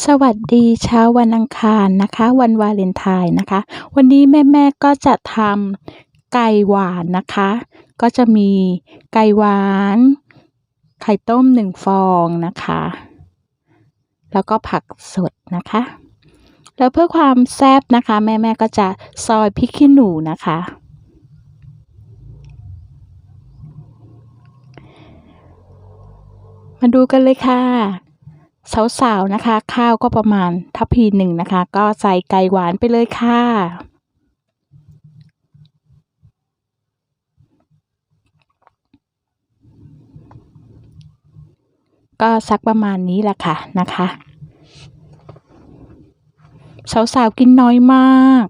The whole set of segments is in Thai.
สวัสดีเช้าวันอังคารนะคะ วันวาเลนไทน์นะคะ วันนี้แม่ๆก็จะทำไก่หวานนะคะ ก็จะมีไก่หวาน ไข่ต้มหนึ่งฟองนะคะ แล้วก็ผักสดนะคะ แล้วเพื่อความแซ่บนะคะ แม่ๆก็จะซอยพริกขี้หนูนะคะ มาดูกันเลยค่ะ สาวๆนะคะ ข้าวก็ประมาณทัพพีหนึ่งนะคะ ก็ใส่ไก่หวานไปเลยค่ะ ก็สักประมาณนี้แหละค่ะนะคะสาวๆกินน้อยมาก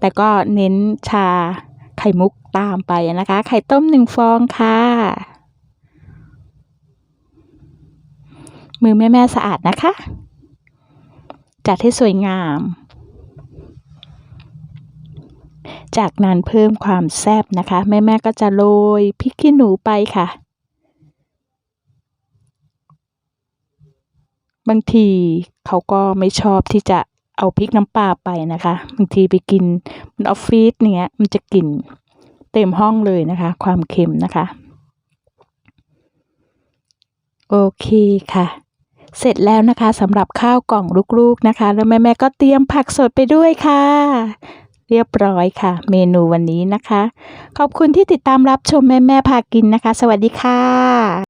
แต่ก็เน้นชาไข่มุกตามไปนะคะ ไข่ต้มหนึ่งฟองค่ะ มือแม่ๆสะอาดนะคะ จัดให้สวยงาม จากนั้นเพิ่มความแซ่บนะคะ แม่ๆก็จะโรยพริกขี้หนูไปค่ะ บางทีเขาก็ไม่ชอบที่จะเอาพริกน้ำปลาไปนะคะ บางทีไปกินมันออฟฟิศเนี้ยมันจะกลิ่นเต็มห้องเลยนะคะ ความเค็มนะคะ โอเคค่ะ เสร็จแล้วนะคะสำหรับข้าวกล่องลูกๆนะคะ แล้วแม่ๆก็เตรียมผักสดไปด้วยค่ะ เรียบร้อยค่ะ เมนูวันนี้นะคะ ขอบคุณที่ติดตามรับชมแม่ๆพากินนะคะ สวัสดีค่ะ